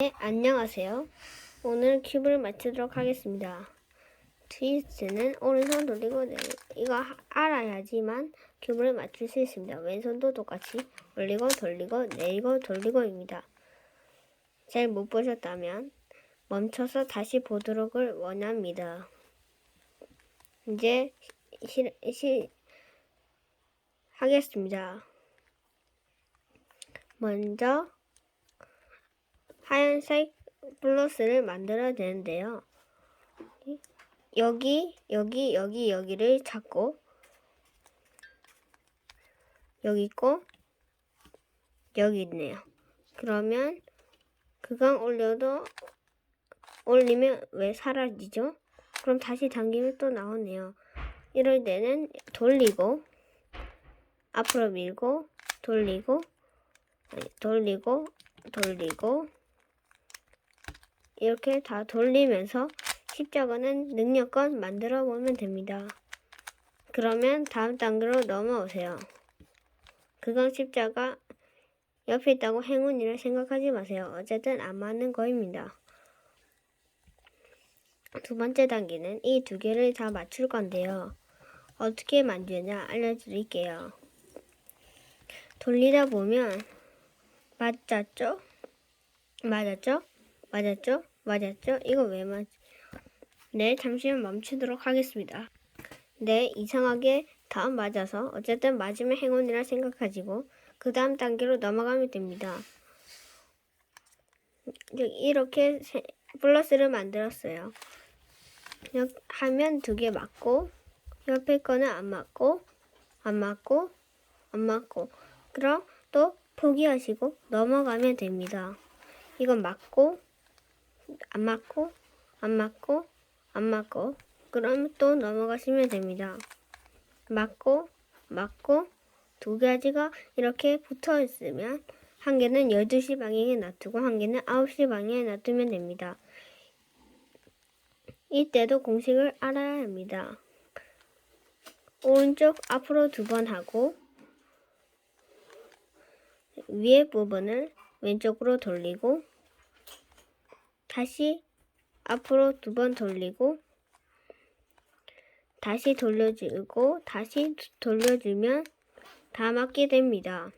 네, 안녕하세요. 오늘 큐브를 맞추도록 하겠습니다. 트위스트는 오른손 돌리고 내리 이거 하- 알아야지만 큐브를 맞출 수 있습니다. 왼손도 똑같이 올리고 돌리고 내리고 돌리고입니다. 잘 못 보셨다면 멈춰서 다시 보도록을 원합니다. 이제 시, 시, 하겠습니다. 먼저 하얀색 플러스를 만들어야 되는데요. 여기, 여기, 여기, 여기를 찾고 여기 있고 여기 있네요. 그러면 그강 올려도 올리면 왜 사라지죠? 그럼 다시 당기면 또 나오네요. 이럴 때는 돌리고 앞으로 밀고 돌리고 돌리고 돌리고 이렇게 다 돌리면서 십자가는 능력껏 만들어 보면 됩니다. 그러면 다음 단계로 넘어오세요. 그건 십자가 옆에 있다고 행운이라 생각하지 마세요. 어쨌든 안 맞는 거입니다. 두 번째 단계는 이 두 개를 다 맞출 건데요. 어떻게 만드냐 알려드릴게요. 돌리다 보면 맞았죠? 맞았죠? 맞았죠? 맞았죠? 이거 왜 맞? 네, 잠시만 멈추도록 하겠습니다. 네, 이상하게 다음 맞아서 어쨌든 맞으면 행운이라 생각하시고 그 다음 단계로 넘어가면 됩니다. 이렇게 세- 플러스를 만들었어요. 여- 하면 두 개 맞고 옆에 거는 안 맞고 안 맞고 안 맞고 그럼 또 포기하시고 넘어가면 됩니다. 이건 맞고 안 맞고 안 맞고 안 맞고 그럼 또 넘어가시면 됩니다. 맞고 맞고 두 가지가 이렇게 붙어 있으면 한 개는 12시 방향에 놔두고 한 개는 9시 방향에 놔두면 됩니다. 이때도 공식을 알아야 합니다. 오른쪽 앞으로 두 번 하고 위에 부분을 왼쪽으로 돌리고 다시 앞으로 두 번 돌리고 다시 돌려주고 다시 돌려주면 다 맞게 됩니다.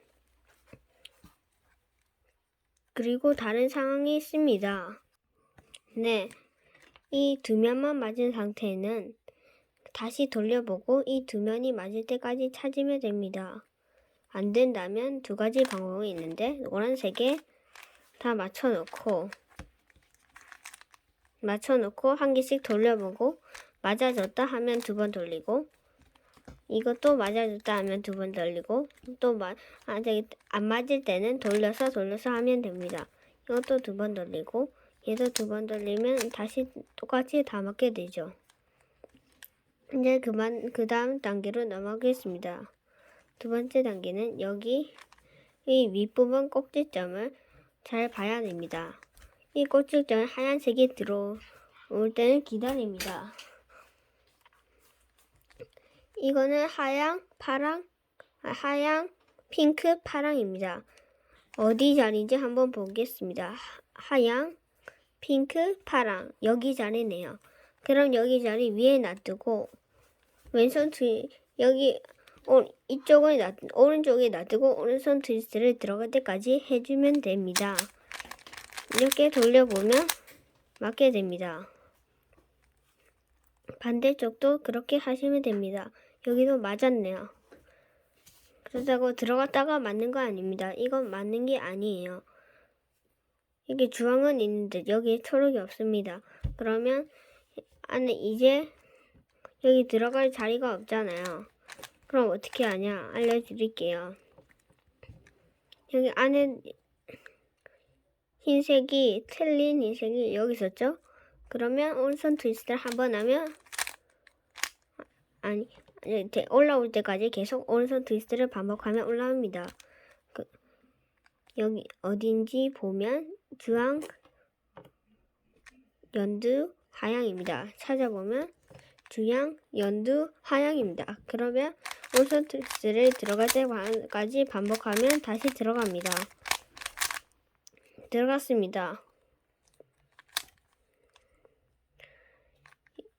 그리고 다른 상황이 있습니다. 네, 이 두 면만 맞은 상태는 다시 돌려보고 이 두 면이 맞을 때까지 찾으면 됩니다. 안 된다면 두 가지 방법이 있는데 노란색에 다 맞춰 놓고 맞춰놓고 한 개씩 돌려보고 맞아졌다 하면 두 번 돌리고 이것도 맞아졌다 하면 두 번 돌리고 또 마, 아, 맞을 때는 돌려서 돌려서 하면 됩니다. 이것도 두 번 돌리고 얘도 두 번 돌리면 다시 똑같이 다 맞게 되죠. 이제 그만 그 다음 단계로 넘어가겠습니다. 두 번째 단계는 여기 이 윗부분 꼭지점을 잘 봐야 됩니다. 이 꼭지점에 하얀색이 들어올 때는 기다립니다. 이거는 하양, 파랑, 아, 하양, 핑크, 파랑입니다. 어디 자리인지 한번 보겠습니다. 하- 하양, 핑크, 파랑. 여기 자리네요. 그럼 여기 자리 위에 놔두고 왼손 트 여기 오, 이쪽을 놔 오른쪽에 놔두고 오른손 트위스트를 들어갈 때까지 해주면 됩니다. 이렇게 돌려보면 맞게 됩니다. 반대쪽도 그렇게 하시면 됩니다. 여기도 맞았네요. 그렇다고 들어갔다가 맞는 거 아닙니다. 이건 맞는 게 아니에요. 여기 주황은 있는데 여기 초록이 없습니다. 그러면 안에 이제 여기 들어갈 자리가 없잖아요. 그럼 어떻게 하냐 알려드릴게요. 여기 안에 흰색이 틀린 흰색이 여기 있었죠? 그러면 오른손 트위스트를 한 번 하면 아니 올라올 때까지 계속 오른손 트위스트를 반복하면 올라옵니다. 그, 여기 어딘지 보면 주황, 연두, 하양입니다. 찾아보면 주양, 연두, 하양입니다. 그러면 오른손 트위스트를 들어갈 때까지 반복하면 다시 들어갑니다. 들어갔습니다.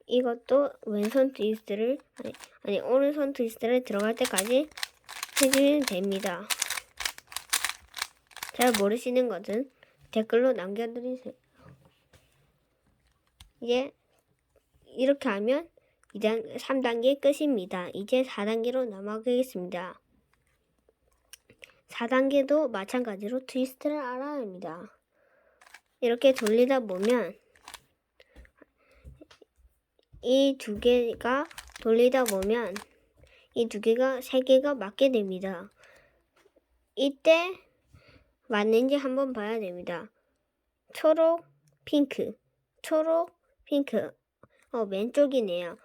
이것도 왼손 트위스트를 아니, 아니 오른손 트위스트를 들어갈 때까지 해주면 됩니다. 잘 모르시는 것은 댓글로 남겨드리세요. 이제 이렇게 하면 2단, 3단계 끝입니다. 이제 4단계로 넘어가겠습니다. 4단계도 마찬가지로 트위스트를 알아야 합니다. 이렇게 돌리다 보면 이 두 개가 돌리다 보면 이 두 개가 세 개가 맞게 됩니다. 이때 맞는지 한번 봐야 됩니다. 초록, 핑크, 초록, 핑크. 어, 왼쪽이네요.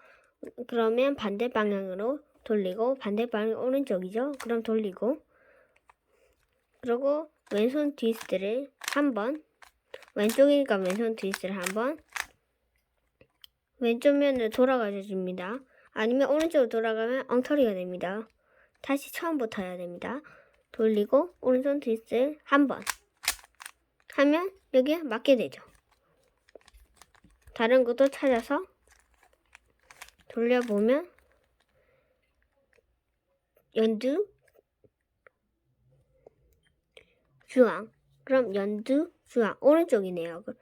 그러면 반대 방향으로 돌리고 반대 방향 오른쪽이죠. 그럼 돌리고 그리고 왼손 트위스트를 한 번 왼쪽이니까 왼손 트위스트를 한 번 왼쪽 면으로 돌아가 줍니다. 아니면 오른쪽으로 돌아가면 엉터리가 됩니다. 다시 처음부터 해야 됩니다. 돌리고 오른손 트위스트 한 번 하면 여기에 맞게 되죠. 다른 것도 찾아서 돌려보면 연두 주황 그럼 연두 주황 오른쪽이네요. 그-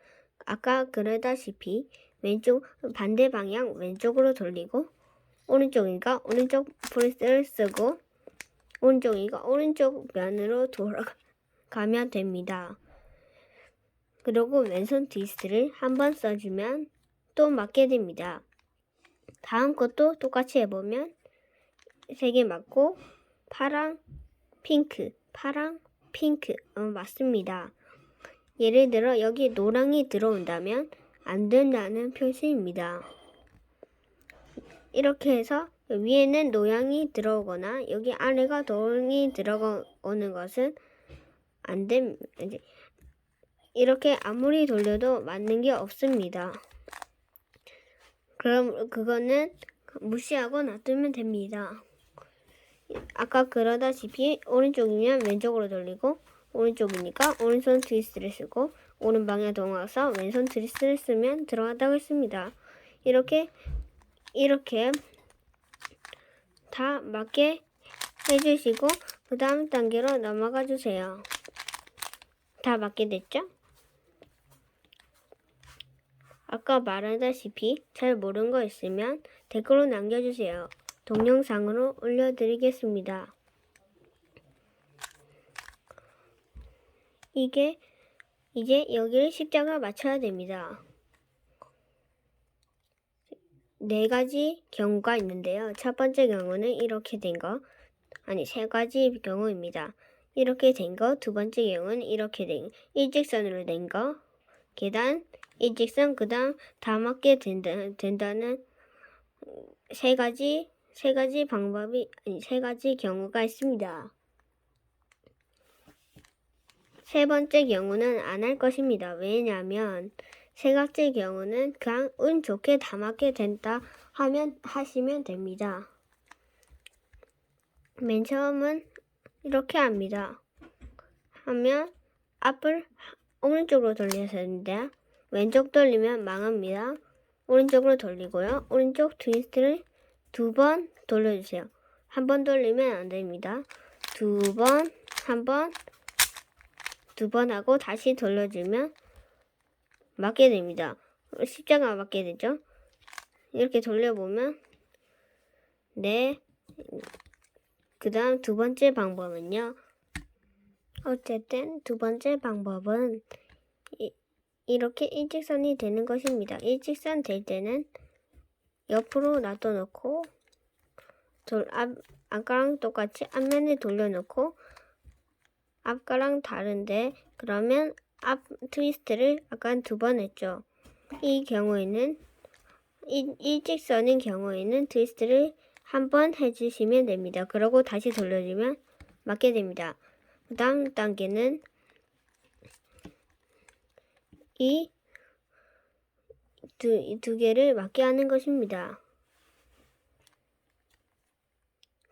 아까 그러다시피 왼쪽 반대 방향 왼쪽으로 돌리고 오른쪽이니까 오른쪽 프레스를 쓰고 오른쪽이니까 오른쪽 면으로 돌아가면 됩니다. 그리고 왼손 트위스트를 한 번 써주면 또 맞게 됩니다. 다음 것도 똑같이 해보면 세 개 맞고 파랑, 핑크, 파랑, 핑크 어, 맞습니다. 예를 들어 여기 노랑이 들어온다면 안 된다는 표시입니다. 이렇게 해서 위에는 노랑이 들어오거나 여기 아래가 노랑이 들어오는 것은 안 됩니다. 이렇게 아무리 돌려도 맞는 게 없습니다. 그럼 그거는 무시하고 놔두면 됩니다. 아까 그러다시피 오른쪽이면 왼쪽으로 돌리고 오른쪽이니까 오른손 트위스트를 쓰고 오른 방향 동화서 왼손 트위스트를 쓰면 들어간다고 했습니다. 이렇게 이렇게 다 맞게 해주시고 그 다음 단계로 넘어가 주세요. 다 맞게 됐죠? 아까 말하다시피 잘 모르는 거 있으면 댓글로 남겨주세요. 동영상으로 올려드리겠습니다. 이게 이제 여기를 십자가 맞춰야 됩니다. 네 가지 경우가 있는데요. 첫 번째 경우는 이렇게 된 거, 아니 세 가지 경우입니다. 이렇게 된 거, 두 번째 경우는 이렇게 된 일직선으로 된 거, 계단, 일직선, 그다음 다 맞게 된다, 된다는 세 가지 세 가지 방법이 아니 세 가지 경우가 있습니다. 세 번째 경우는 안 할 것입니다. 왜냐하면 세 가지 경우는 그냥 운 좋게 다 맞게 된다 하면 하시면 됩니다. 맨 처음은 이렇게 합니다. 하면 앞을 오른쪽으로 돌려야 되는데 왼쪽 돌리면 망합니다. 오른쪽으로 돌리고요. 오른쪽 트위스트를 두 번 돌려주세요. 한 번 돌리면 안 됩니다. 두 번, 한 번, 두 번 하고 다시 돌려주면 맞게 됩니다. 십자가 맞게 되죠. 이렇게 돌려보면 네. 그 다음 두 번째 방법은요. 어쨌든 두 번째 방법은 이, 이렇게 일직선이 되는 것입니다. 일직선 될 때는 옆으로 놔둬놓고 돌, 앞, 아까랑 똑같이 앞면에 돌려놓고 앞가랑 다른데 그러면 앞 트위스트를 아까 두 번 했죠. 이 경우에는 이, 일직선인 경우에는 트위스트를 한 번 해주시면 됩니다. 그러고 다시 돌려주면 맞게 됩니다. 그 다음 단계는 이 두, 두 개를 맞게 하는 것입니다.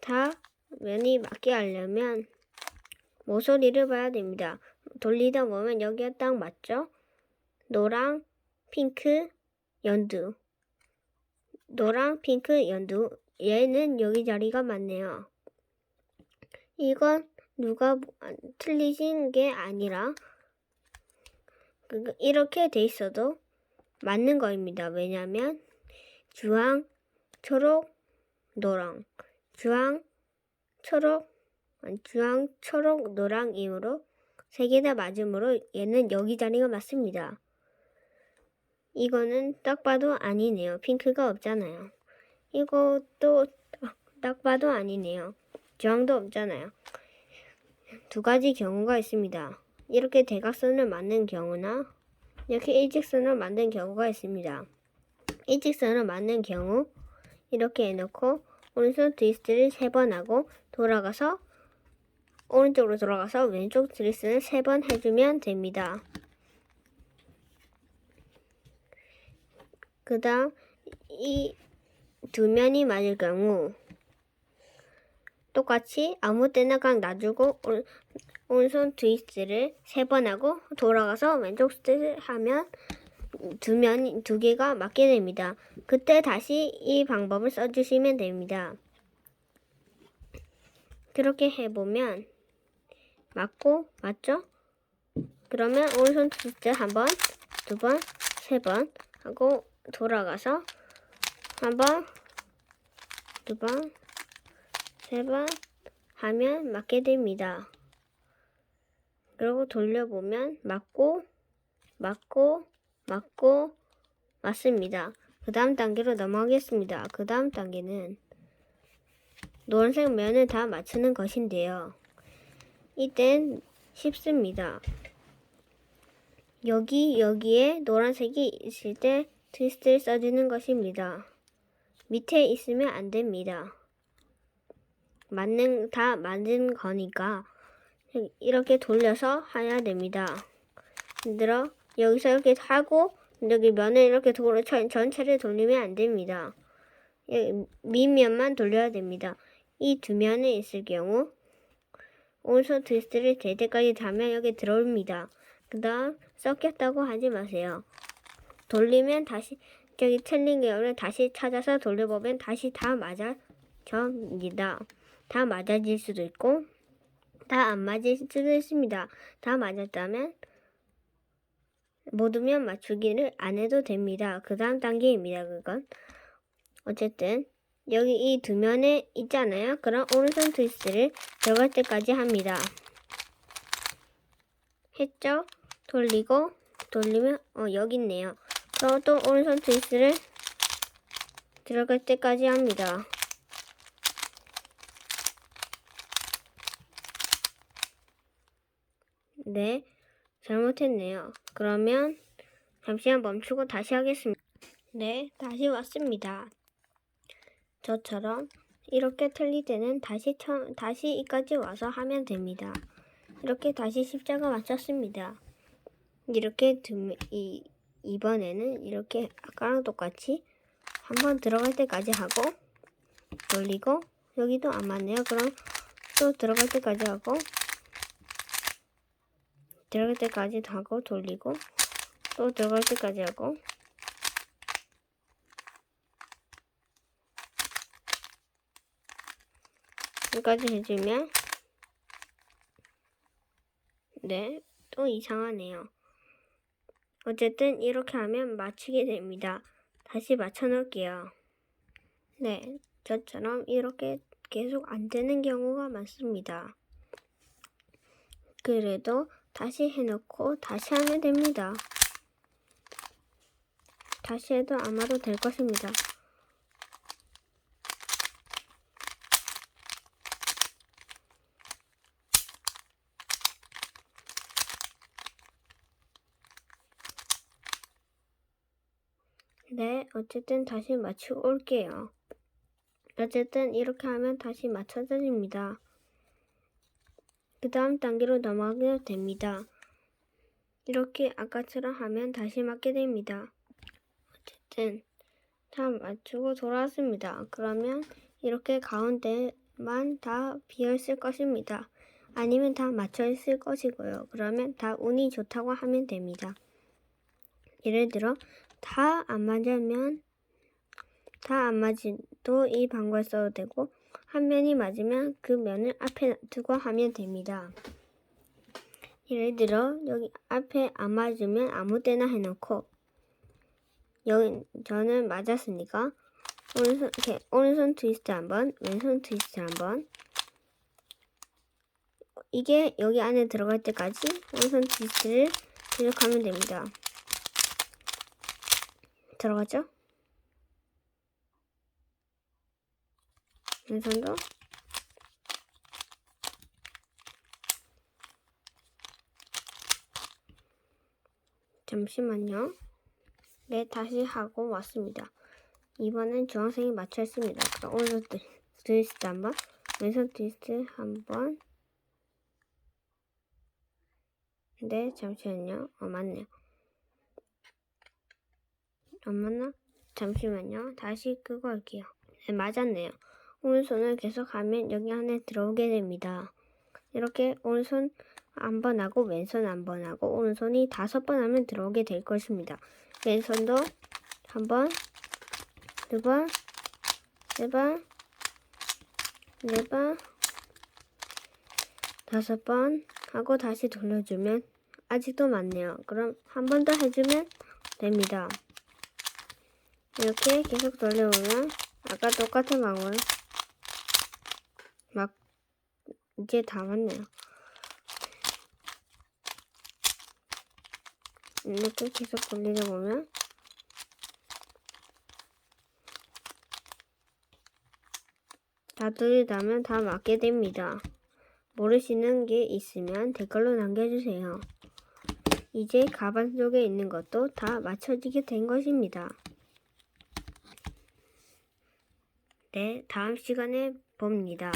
다 면이 맞게 하려면 모서리를 봐야 됩니다. 돌리다 보면 여기가 딱 맞죠? 노랑, 핑크, 연두. 노랑, 핑크, 연두. 얘는 여기 자리가 맞네요. 이건 누가 틀리신 게 아니라 그- 이렇게 돼 있어도 맞는 거입니다. 왜냐하면 주황, 초록, 노랑, 주황, 초록, 주황, 초록, 노랑이므로 세 개 다 맞으므로 얘는 여기 자리가 맞습니다. 이거는 딱 봐도 아니네요. 핑크가 없잖아요. 이것도 딱 봐도 아니네요. 주황도 없잖아요. 두 가지 경우가 있습니다. 이렇게 대각선을 만든 경우나 이렇게 일직선을 만든 경우가 있습니다. 일직선을 만든 경우 이렇게 해놓고 오른손 트위스트를 세번 하고 돌아가서 오른쪽으로 돌아가서 왼쪽 트위스트를 세번 해주면 됩니다. 그 다음 이 두 면이 맞을 경우 똑같이 아무 때나 그냥 놔주고 오른, 오른손 트위스트를 세 번 하고 돌아가서 왼쪽 스트를 하면 두 면, 두 개가 맞게 됩니다. 그때 다시 이 방법을 써주시면 됩니다. 그렇게 해보면 맞고 맞죠? 그러면 오른손 트위스트 한 번, 두 번, 세 번 하고 돌아가서 한 번, 두 번, 세 번 하면 맞게 됩니다. 그리고 돌려보면 맞고, 맞고, 맞고, 맞습니다. 그 다음 단계로 넘어가겠습니다. 그 다음 단계는 노란색 면을 다 맞추는 것인데요. 이땐 쉽습니다. 여기, 여기에 노란색이 있을 때 트위스트를 써주는 것입니다. 밑에 있으면 안 됩니다. 맞는, 다 맞는 거니까 이렇게 돌려서 해야 됩니다. 들어 여기서 이렇게 하고 여기 면을 이렇게 돌 전- 전체를 돌리면 안 됩니다. 여기 밑면만 돌려야 됩니다. 이 두 면에 있을 경우 오른손 트위스트를 될 때까지 다면 여기 들어옵니다. 그 다음 섞였다고 하지 마세요. 돌리면 다시 저기 틀린 경우를 다시 찾아서 돌려보면 다시 다 맞아집니다. 다 맞아질 수도 있고 다 안 맞을 수도 있습니다. 다 맞았다면 모두면 맞추기를 안 해도 됩니다. 그 다음 단계입니다. 그건 어쨌든 여기 이 두 면에 있잖아요. 그럼 오른손 트위스트를 들어갈 때까지 합니다. 했죠? 돌리고 돌리면 어 여기 있네요. 그럼 또 오른손 트위스트를 들어갈 때까지 합니다. 네, 잘못했네요. 그러면 잠시만 멈추고 다시 하겠습니다. 네, 다시 왔습니다. 저처럼 이렇게 틀릴 때는 다시 처음, 다시 이까지 와서 하면 됩니다. 이렇게 다시 십자가 맞췄습니다. 이렇게 두, 이, 이번에는 이렇게 아까랑 똑같이 한번 들어갈 때까지 하고 돌리고 여기도 안 맞네요. 그럼 또 들어갈 때까지 하고 들어갈 때까지 하고 돌리고 또 들어갈 때까지 하고 여기까지 해주면 네, 또 이상하네요. 어쨌든 이렇게 하면 맞추게 됩니다. 다시 맞춰 놓을게요. 네, 저처럼 이렇게 계속 안 되는 경우가 많습니다. 그래도 다시 해놓고 다시 하면 됩니다. 다시 해도 아마도 될 것입니다. 네, 어쨌든 다시 맞추고 올게요. 어쨌든 이렇게 하면 다시 맞춰집니다. 그 다음 단계로 넘어가게 됩니다. 이렇게 아까처럼 하면 다시 맞게 됩니다. 어쨌든 다 맞추고 돌아왔습니다. 그러면 이렇게 가운데만 다 비어있을 것입니다. 아니면 다 맞춰 있을 것이고요. 그러면 다 운이 좋다고 하면 됩니다. 예를 들어 다 안 맞으면 다 안 맞아도 이 방법을 써도 되고 한 면이 맞으면 그 면을 앞에 두고 하면 됩니다. 예를 들어 여기 앞에 안 맞으면 아무 때나 해놓고 여기 저는 맞았으니까 오른손 이렇게 오른손 트위스트 한번 왼손 트위스트 한번 이게 여기 안에 들어갈 때까지 오른손 트위스트를 계속하면 됩니다. 들어갔죠? 왼손도 잠시만요. 네, 다시 하고 왔습니다. 이번엔 주황색이 맞춰있습니다. 그럼 오른손 트- 트위스트 한 번, 왼손 트위스트 한 번. 네, 잠시만요. 어, 맞네요. 안 맞나? 잠시만요. 다시 끄고 할게요. 네, 맞았네요. 오른손을 계속 하면 여기 안에 들어오게 됩니다. 이렇게 오른손 한 번 하고 왼손 한 번 하고 오른손이 다섯 번 하면 들어오게 될 것입니다. 왼손도 한 번, 두 번, 세 번, 네 번, 다섯 번 하고 다시 돌려주면 아직도 맞네요. 그럼 한 번 더 해주면 됩니다. 이렇게 계속 돌려보면 아까 똑같은 방법을 막 이제 다 맞네요. 이렇게 계속 돌리다 보면 다 돌리다면 다 맞게 됩니다. 모르시는 게 있으면 댓글로 남겨주세요. 이제 가방 속에 있는 것도 다 맞춰지게 된 것입니다. 네, 다음 시간에 봅니다.